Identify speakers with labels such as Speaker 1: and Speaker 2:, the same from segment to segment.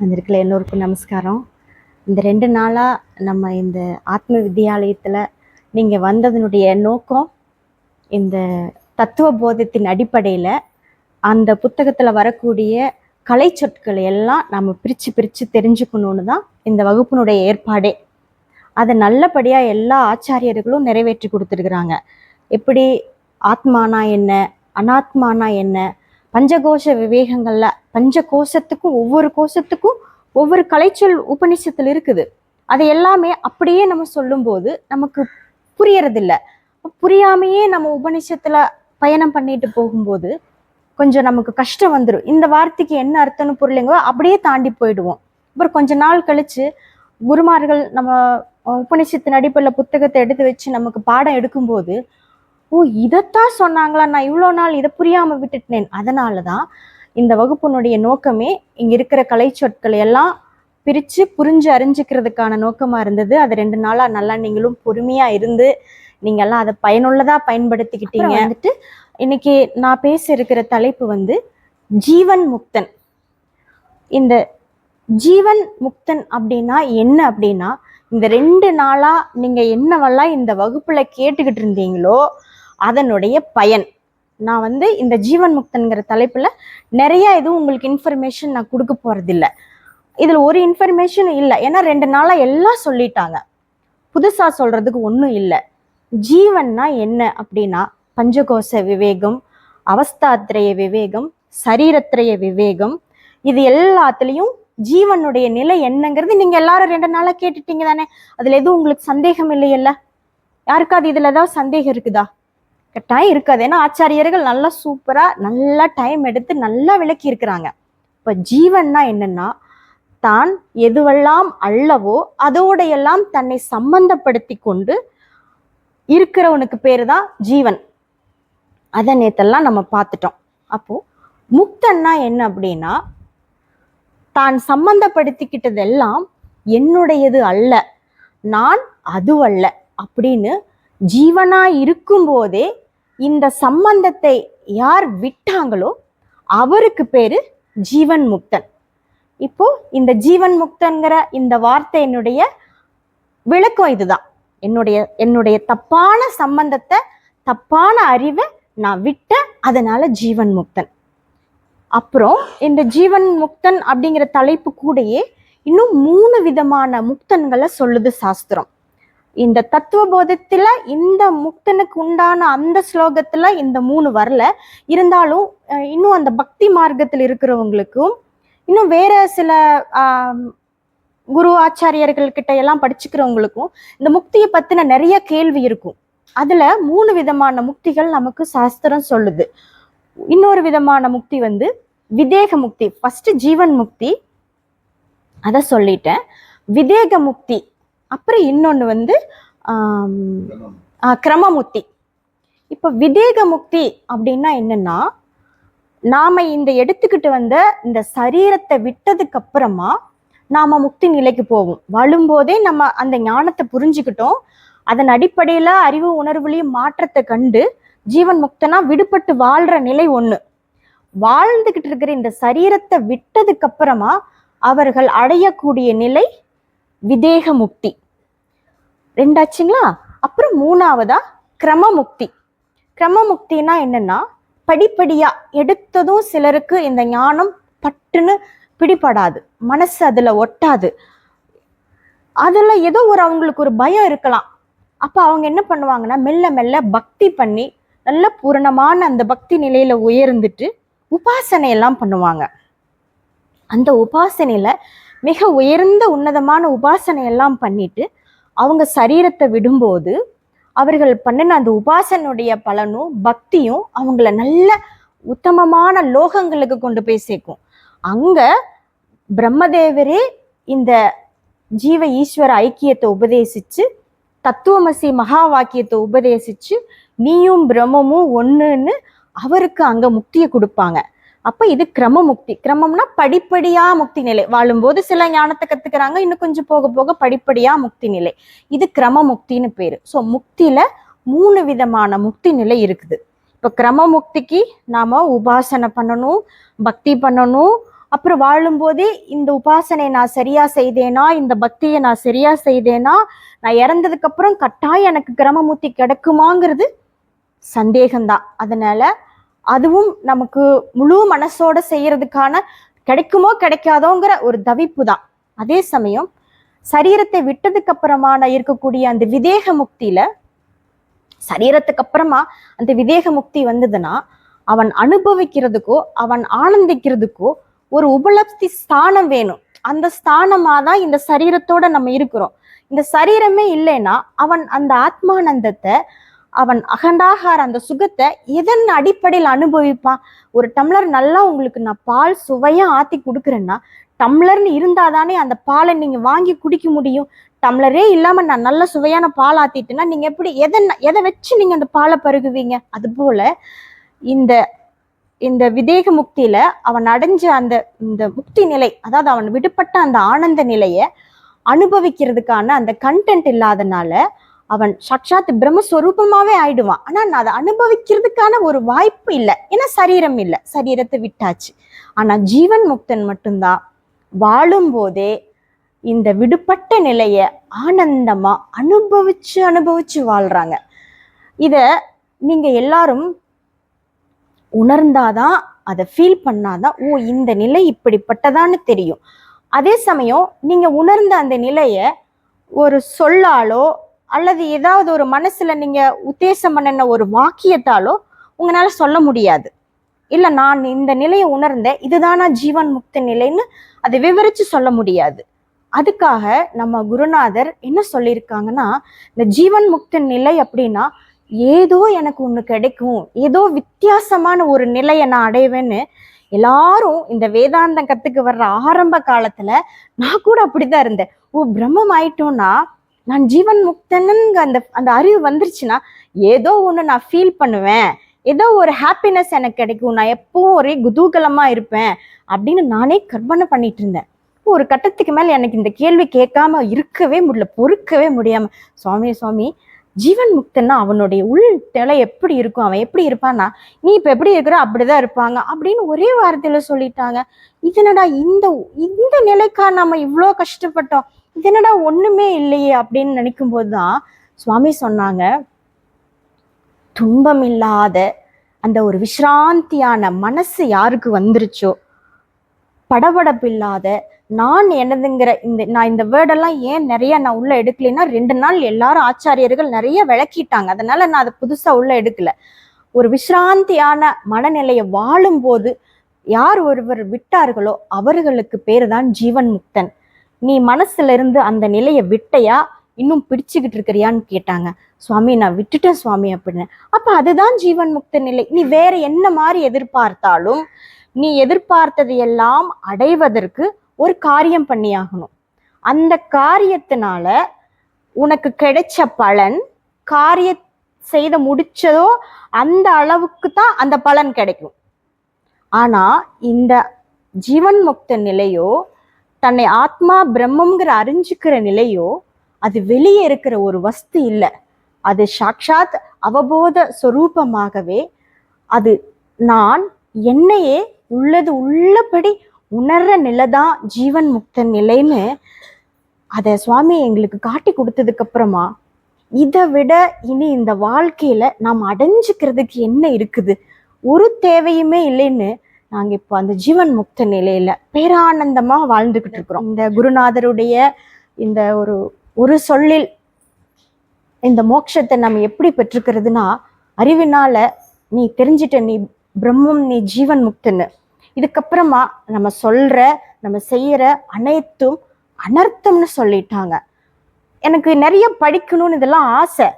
Speaker 1: வந்திருக்கல எல்லோருக்கும் நமஸ்காரம். இந்த ரெண்டு நாளாக நம்ம இந்த ஆத்ம வித்யாலயத்தில் நீங்கள் வந்ததனுடைய நோக்கம் இந்த தத்துவ போதத்தின் அடிப்படையில் அந்த புத்தகத்தில் வரக்கூடிய கலை சொற்களை எல்லாம் நம்ம பிரித்து பிரித்து தெரிஞ்சுக்கணுன்னு தான் இந்த வகுப்பினுடைய ஏற்பாடே. அதை நல்லபடியாக எல்லா ஆச்சாரியர்களும் நிறைவேற்றி கொடுத்துருக்குறாங்க. எப்படி ஆத்மானா என்ன அனாத்மானா என்ன பஞ்சகோஷ விவேகங்களில் பஞ்ச கோஷத்துக்கும் ஒவ்வொரு கோஷத்துக்கும் ஒவ்வொரு கலைச்சொல் உபநிஷத்தில் இருக்குது. அதை எல்லாமே அப்படியே நம்ம சொல்லும்போது நமக்கு புரியறதில்ல. புரியாமையே நம்ம உபநிஷத்துல பயணம் பண்ணிட்டு போகும்போது கொஞ்சம் நமக்கு கஷ்டம் வந்துடும் இந்த வார்த்தைக்கு என்ன அர்த்தம்னு புரியலைங்கோ அப்படியே தாண்டி போயிடுவோம். அப்புறம் கொஞ்ச நாள் கழிச்சு குருமார்கள் நம்ம உபநிஷத்தின் அடிப்படையில் புத்தகத்தை எடுத்து வச்சு நமக்கு பாடம் எடுக்கும்போது ஓ இதைத்தான் சொன்னாங்களா நான் இவ்வளோ நாள் இதை புரியாமல் விட்டுட்டேன். அதனால தான் இந்த வகுப்பினுடைய நோக்கமே இங்க இருக்கிற கலை சொற்களை எல்லாம் பிரிச்சு புரிஞ்சு அறிஞ்சுக்கிறதுக்கான நோக்கமா இருந்தது. அது ரெண்டு நாளா நல்லா நீங்களும் பொறுமையா இருந்து நீங்க எல்லாம் அதை பயனுள்ளதா பயன்படுத்திக்கிட்டீங்க. வந்துட்டு இன்னைக்கு நான் பேச இருக்கிற தலைப்பு வந்து ஜீவன் முக்தன். இந்த ஜீவன் முக்தன் அப்படின்னா என்ன அப்படின்னா இந்த ரெண்டு நாளா நீங்க என்னவெல்லாம் இந்த வகுப்புல கேட்டுக்கிட்டு இருந்தீங்களோ அதனுடைய பயன். நான் வந்து இந்த ஜீவன் முக்தன்கிற தலைப்புல நிறைய எதுவும் உங்களுக்கு இன்ஃபர்மேஷன் நான் கொடுக்க போகிறதில்ல இதில் ஒரு இன்ஃபர்மேஷன் இல்லை. ஏன்னா ரெண்டு நாளாக எல்லாம் சொல்லிட்டாங்க. புதுசாக சொல்றதுக்கு ஒன்றும் இல்லை. ஜீவன்னா என்ன அப்படின்னா பஞ்சகோச விவேகம் அவஸ்தாத்திரைய விவேகம் சரீரத்திரைய விவேகம். இது எல்லாத்துலேயும் ஜீவனுடைய நிலை என்னங்கிறது நீங்கள் எல்லாரும் ரெண்டு நாளா கேட்டுட்டீங்க தானே? அதில் எதுவும் உங்களுக்கு சந்தேகம் இல்லையல்ல? யாருக்காவது இதில் ஏதாவது சந்தேகம் இருக்குதா? கட்டாயம் இருக்காது. ஏன்னா ஆச்சாரியர்கள் நல்லா சூப்பரா நல்லா டைம் எடுத்து நல்லா விளக்கி இருக்கிறாங்க. இப்ப ஜீவன்னா என்னன்னா தான் எதுவெல்லாம் அல்லவோ அதோடையெல்லாம் தன்னை சம்பந்தப்படுத்தி கொண்டு இருக்கிறவனுக்கு பேர் தான் ஜீவன். அதை நேத்தெல்லாம் நம்ம பார்த்துட்டோம். அப்போ முக்தன்னா என்ன அப்படின்னா தான் சம்பந்தப்படுத்திக்கிட்டதெல்லாம் என்னுடையது அல்ல நான் அதுவல்ல அப்படின்னு ஜீவனா இருக்கும்போதே இந்த சம்பந்தத்தை யார் விட்டாங்களோ அவருக்கு பேரு ஜீவன் முக்தன் இப்போ இந்த ஜீவன் முக்தன்கிற இந்த வார்த்தையினுடைய விளக்கம் இதுதான். என்னுடைய என்னுடைய தப்பான சம்பந்தத்தை தப்பான அறிவை நான் விட்டேன் அதனால ஜீவன் முக்தன் அப்புறம் இந்த ஜீவன் முக்தன் அப்படிங்கிற தலைப்பு கூடயே இன்னும் மூணு விதமான முக்தன்களை சொல்லுது சாஸ்திரம். இந்த தத்துவ போதத்துல இந்த முக்தனுக்கு உண்டான அந்த ஸ்லோகத்துல இந்த மூணு வரல. இருந்தாலும் இன்னும் அந்த பக்தி மார்க்கத்தில் இருக்கிறவங்களுக்கும் இன்னும் வேற சில குரு ஆச்சாரியர்கள் கிட்ட எல்லாம் படிச்சுக்கிறவங்களுக்கும் இந்த முக்தியை பத்தின நிறைய கேள்வி இருக்கும். அதுல மூணு விதமான முக்திகள் நமக்கு சாஸ்திரம் சொல்லுது. இன்னொரு விதமான முக்தி வந்து விதேக முக்தி. ஃபர்ஸ்ட் ஜீவன் முக்தி. அதை சொல்லிட்டேன். விதேக முக்தி. அப்புறம் இன்னொன்று வந்து கிரமமுக்தி இப்போ விதேக முக்தி அப்படின்னா என்னன்னா நாம இந்த எடுத்துக்கிட்டு வந்த இந்த சரீரத்தை விட்டதுக்கு அப்புறமா நாம முக்தி நிலைக்கு போவோம். வாழும்போதே நம்ம அந்த ஞானத்தை புரிஞ்சுக்கிட்டோம். அதன் அடிப்படையில அறிவு உணர்வுலையும் மாற்றத்தை கண்டு ஜீவன் முக்தனா விடுபட்டு வாழ்ற நிலை ஒண்ணு. வாழ்ந்துகிட்டு இருக்கிற இந்த சரீரத்தை விட்டதுக்கு அப்புறமா அவர்கள் அடையக்கூடிய நிலை விதேக முக்தி ரெண்டாச்சுங்களா? அப்புறம் மூணாவதா கிரமமுக்தி. கிரமமுக்தினா என்னன்னா படிப்படியா எடுத்ததும் சிலருக்கு இந்த ஞானம் பட்டுன்னு பிடிபடாது. மனசு அதுல ஒட்டாது. அதுல ஏதோ ஒரு அவங்களுக்கு ஒரு பயம் இருக்கலாம். அப்ப அவங்க என்ன பண்ணுவாங்கன்னா மெல்ல மெல்ல பக்தி பண்ணி நல்ல பூரணமான அந்த பக்தி நிலையில உயர்ந்துட்டு உபாசனை எல்லாம் பண்ணுவாங்க. அந்த உபாசனையில மிக உயர்ந்த உன்னதமான உபாசனை எல்லாம் பண்ணிட்டு அவங்க சரீரத்தை விடும்போது அவர்கள் பண்ணின அந்த உபாசனுடைய பலனும் பக்தியும் அவங்கள நல்ல உத்தமமான லோகங்களுக்கு கொண்டு போய் சேர்க்கும். அங்க பிரம்மதேவரே இந்த ஜீவ ஈஸ்வர ஐக்கியத்தை உபதேசிச்சு தத்துவமசி மகா வாக்கியத்தை உபதேசிச்சு நீயும் பிரம்மமும் ஒண்ணுன்னு அவருக்கு அங்க முக்தியை கொடுப்பாங்க. அப்ப இது கிரம முக்தி. கிரமம்னா படிப்படியா முக்தி நிலை. வாழும்போது சில ஞானத்தை கத்துக்கிறாங்க. இன்னும் கொஞ்சம் போக போக படிப்படியா முக்தி நிலை. இது கிரம முக்தின்னு பேரு. ஸோ முக்தியில மூணு விதமான முக்தி நிலை இருக்குது. இப்போ கிரம முக்திக்கு நாம உபாசனை பண்ணணும் பக்தி பண்ணணும். அப்புறம் வாழும்போதே இந்த உபாசனை நான் சரியா செய்தேனா இந்த பக்தியை நான் சரியா செய்தேனா நான் இறந்ததுக்கு அப்புறம் கட்டாயம் எனக்கு கிரமமுத்தி கிடைக்குமாங்கிறது சந்தேகம்தான். அதனால அதுவும் நமக்கு முழு மனசோட செய்யறதுக்கான கிடைக்குமோ கிடைக்காதோங்கிற ஒரு தவிப்பு தான். அதே சமயம் சரீரத்தை விட்டதுக்கு அப்புறமான இருக்கக்கூடிய அந்த விதேக முக்தியில சரீரத்துக்கு அப்புறமா அந்த விதேக முக்தி வந்ததுன்னா அவன் அனுபவிக்கிறதுக்கோ அவன் ஆனந்திக்கிறதுக்கோ ஒரு உபலப்தி ஸ்தானம் வேணும். அந்த ஸ்தானமா தான் இந்த சரீரத்தோட நம்ம இருக்கிறோம். இந்த சரீரமே இல்லைன்னா அவன் அந்த ஆத்மானந்தத்தை அவன் அகண்டாகார அந்த சுகத்தை எதன் அடிப்படையில் அனுபவிப்பான்? ஒரு டம்ளர் நல்லா உங்களுக்கு நான் பால் சுவையா ஆத்தி கொடுக்குறேன்னா டம்ளர்னு இருந்தாதானே அந்த பாலை நீங்க வாங்கி குடிக்க முடியும். டம்ளரே இல்லாம நான் நல்ல சுவையான பால் ஆத்திட்டேன்னா நீங்க எப்படி எதை எதை வச்சு நீங்க அந்த பாலை பருகுவீங்க? அது போல இந்த இந்த விதேக முக்தியில அவன் அடைஞ்ச அந்த இந்த முக்தி நிலை அதாவது அவன் விடுபட்ட அந்த ஆனந்த நிலையை அனுபவிக்கிறதுக்கான அந்த கண்டென்ட் இல்லாதனால அவன் சக்ஷாத் பிரம்மஸ்வரூபமாவே ஆயிடுவான். ஆனா நான் அதை அனுபவிக்கிறதுக்கான ஒரு வாய்ப்பு இல்லை. ஏன்னா சரீரம் இல்லை. சரீரத்தை விட்டாச்சு. ஆனா ஜீவன் முக்தன் மட்டும்தான் வாழும் போதே இந்த விடுபட்ட நிலைய ஆனந்தமா அனுபவிச்சு அனுபவிச்சு வாழ்றாங்க. இத நீங்க எல்லாரும் உணர்ந்தாதான் அதை ஃபீல் பண்ணாதான் ஓ இந்த நிலை இப்படிப்பட்டதான்னு தெரியும். அதே சமயம் நீங்க உணர்ந்த அந்த நிலைய ஒரு சொல்லாலோ அல்லது ஏதாவது ஒரு மனசுல நீங்க உத்தேசம் பண்ணின ஒரு வாக்கியத்தாலோ உங்களால சொல்ல முடியாது. இல்ல நான் இந்த நிலையை உணர்ந்தேன் இதுதானா ஜீவன் முக்த நிலைன்னு அதை விவரிச்சு சொல்ல முடியாது. அதுக்காக நம்ம குருநாதர் என்ன சொல்லியிருக்காங்கன்னா இந்த ஜீவன் முக்த நிலை அப்படின்னா ஏதோ எனக்கு ஒன்று கிடைக்கும் ஏதோ வித்தியாசமான ஒரு நிலையை நான் அடைவேன்னு எல்லாரும் இந்த வேதாந்தம் கத்துக்கு வர்ற ஆரம்ப காலத்துல நான் கூட அப்படிதான் இருந்தேன். ஓ பிரம்மம் ஆயிட்டோம்னா நான் ஜீவன் முக்தனுங்க அந்த அந்த அறிவு வந்துருச்சுன்னா ஏதோ ஒன்று நான் ஃபீல் பண்ணுவேன். ஏதோ ஒரு ஹாப்பினஸ் எனக்கு கிடைக்கும். நான் எப்பவும் ஒரே குதூகலமாக இருப்பேன் அப்படின்னு நானே கற்பனை பண்ணிட்டு இருந்தேன். ஒரு கட்டத்துக்கு மேல எனக்கு இந்த கேள்வி கேட்காம இருக்கவே முடியல பொறுக்கவே முடியாம சுவாமி சுவாமி ஜீவன் முக்தன்னா அவனுடைய உள் தலை எப்படி இருக்கும்? அவன் எப்படி இருப்பான்னா நீ இப்ப எப்படி இருக்கிற? அப்படிதான் இருப்பாங்க. அப்படின்னு ஒரே வார்த்தையில சொல்லிட்டாங்க. இதனடா இந்த இந்த நிலைக்கா நம்ம இவ்வளோ கஷ்டப்பட்டோம்? இதனடா ஒண்ணுமே இல்லையே அப்படின்னு நினைக்கும் போதுதான் சுவாமி சொன்னாங்க துன்பம் இல்லாத அந்த ஒரு விஷ்ராந்தியான மனசு யாருக்கு வந்துருச்சோ? படபடப்பில்லாத நான் எனதுங்கிற இந்த நான் இந்த வேர்டெல்லாம் ஏன் நிறைய நான் உள்ள எடுக்கலைன்னா ரெண்டு நாள் எல்லாரும் ஆச்சாரியர்கள் நிறைய விளக்கிட்டாங்க. அதனால நான் அதை புதுசா உள்ள எடுக்கல. ஒரு விஷ்ராந்தியான மனநிலையை வாழும்போது யார் ஒருவர் விட்டார்களோ அவர்களுக்கு பேரு தான் ஜீவன் முக்தன். நீ மனசுல இருந்து அந்த நிலையை விட்டையா? இன்னும் பிடிச்சுக்கிட்டு இருக்கிறியான்னு கேட்டாங்க. சுவாமி நான் விட்டுட்டேன் சுவாமி அப்படின்னு. அப்ப அதுதான் ஜீவன் முக்த நிலை. நீ வேற என்ன மாதிரி எதிர்பார்த்தாலும் நீ எதிர்பார்த்தது எல்லாம் அடைவதற்கு ஒரு காரியம் பண்ணியாகணும். அந்த காரியத்தினால உனக்கு கிடைச்ச பலன் காரிய செய்த முடிச்சதோ அந்த அளவுக்கு தான் அந்த பலன் கிடைக்கும். ஆனா இந்த ஜீவன் முக்த நிலையோ தன்னை ஆத்மா பிரம்மங்கிற அறிஞ்சுக்கிற நிலையோ அது வெளியே இருக்கிற ஒரு வஸ்து இல்லை. அது சாக்ஷாத் அவபோத சொரூபமாகவே அது நான் என்னையே உள்ளது உள்ளபடி உணர்ற நிலைதான் ஜீவன் முக்த நிலைன்னு அதை சுவாமி எங்களுக்கு காட்டி கொடுத்ததுக்கு அப்புறமா இதை விட இனி இந்த வாழ்க்கையில நாம் அடைஞ்சுக்கிறதுக்கு என்ன இருக்குது? ஒரு தேவையுமே இல்லைன்னு நாங்க இப்போ அந்த ஜீவன் முக்த நிலையில பேரானந்தமா வாழ்ந்துகிட்டு இருக்கிறோம். இந்த குருநாதருடைய இந்த ஒரு ஒரு சொல்லில் இந்த மோட்சத்தை நம்ம எப்படி பெற்றுக்கிறதுனா அறிவினால நீ தெரிஞ்சிட்ட நீ பிரம்மம் நீ ஜீவன் முக்தன்னு. இதுக்கப்புறமா நம்ம சொல்ற நம்ம செய்யற அனைத்தும் அனர்த்தம்னு சொல்லிட்டாங்க. எனக்கு நிறைய படிக்கணும்னு இதெல்லாம் ஆசை.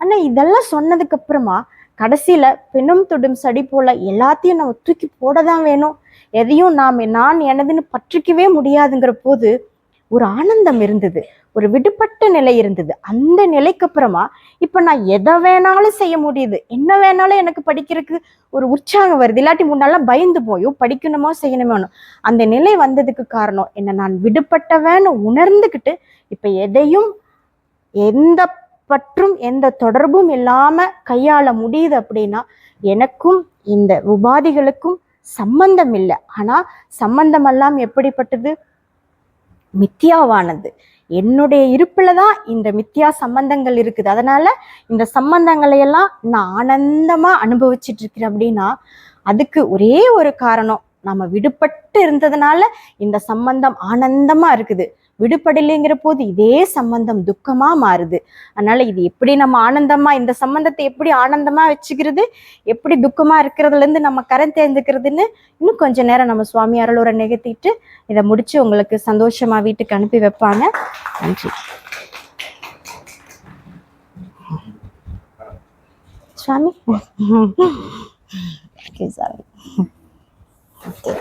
Speaker 1: ஆனா இதெல்லாம் சொன்னதுக்கு அப்புறமா கடைசியில பெண்ணும் தொடும் சடி போல எல்லாத்தையும் நம்ம தூக்கி போட தான் வேணும். எதையும் நாம் நான் எனதுன்னு பற்றிக்கவே முடியாதுங்கிற போது ஒரு ஆனந்தம் இருந்தது. ஒரு விடுபட்ட நிலை இருந்தது. அந்த நிலைக்கு அப்புறமா இப்போ நான் எதை வேணாலும் செய்ய முடியுது. என்ன வேணாலும் எனக்கு படிக்கிறதுக்கு ஒரு உற்சாகம் வருது. இல்லாட்டி முன்னாலாம் பயந்து போயோ படிக்கணுமோ செய்யணுமோ அந்த நிலை வந்ததுக்கு காரணம் என்ன நான் விடுபட்டவன்னு உணர்ந்துக்கிட்டு இப்போ எதையும் எந்த பற்றும் எந்த தொடர்பும் இல்லாமல் கையாள முடியுது அப்படின்னா எனக்கும் இந்த உபாதிகளுக்கும் சம்பந்தம் இல்லை. ஆனால் சம்பந்தம் எல்லாம் எப்படிப்பட்டது? மித்தியாவானது என்னுடைய இருப்பில் தான் இந்த மித்தியா சம்பந்தங்கள் இருக்குது. அதனால இந்த சம்பந்தங்களை எல்லாம் நான் ஆனந்தமாக அனுபவிச்சிட்டு இருக்கிறேன் அப்படின்னா அதுக்கு ஒரே ஒரு காரணம் நம்ம விடுபட்டு இருந்ததுனால இந்த சம்பந்தம் ஆனந்தமாக இருக்குது. விடுபடலைங்கிற போது இதே சம்பந்தம் துக்கமா மாறுது. அதனால இது எப்படி நம்ம ஆனந்தமா இந்த சம்பந்தத்தை எப்படி ஆனந்தமா வச்சுக்கிறது எப்படி துக்கமா இருக்கிறதுல இருந்து நம்ம கரம் தெரிஞ்சுக்கிறதுன்னு இன்னும் கொஞ்ச நேரம் நம்ம சுவாமி அருளூரை நிகழ்த்திட்டு இதை முடிச்சு உங்களுக்கு சந்தோஷமா வீட்டுக்கு அனுப்பி வைப்பாங்க. நன்றி. சுவாமி? ஓகே சாமி ஓகே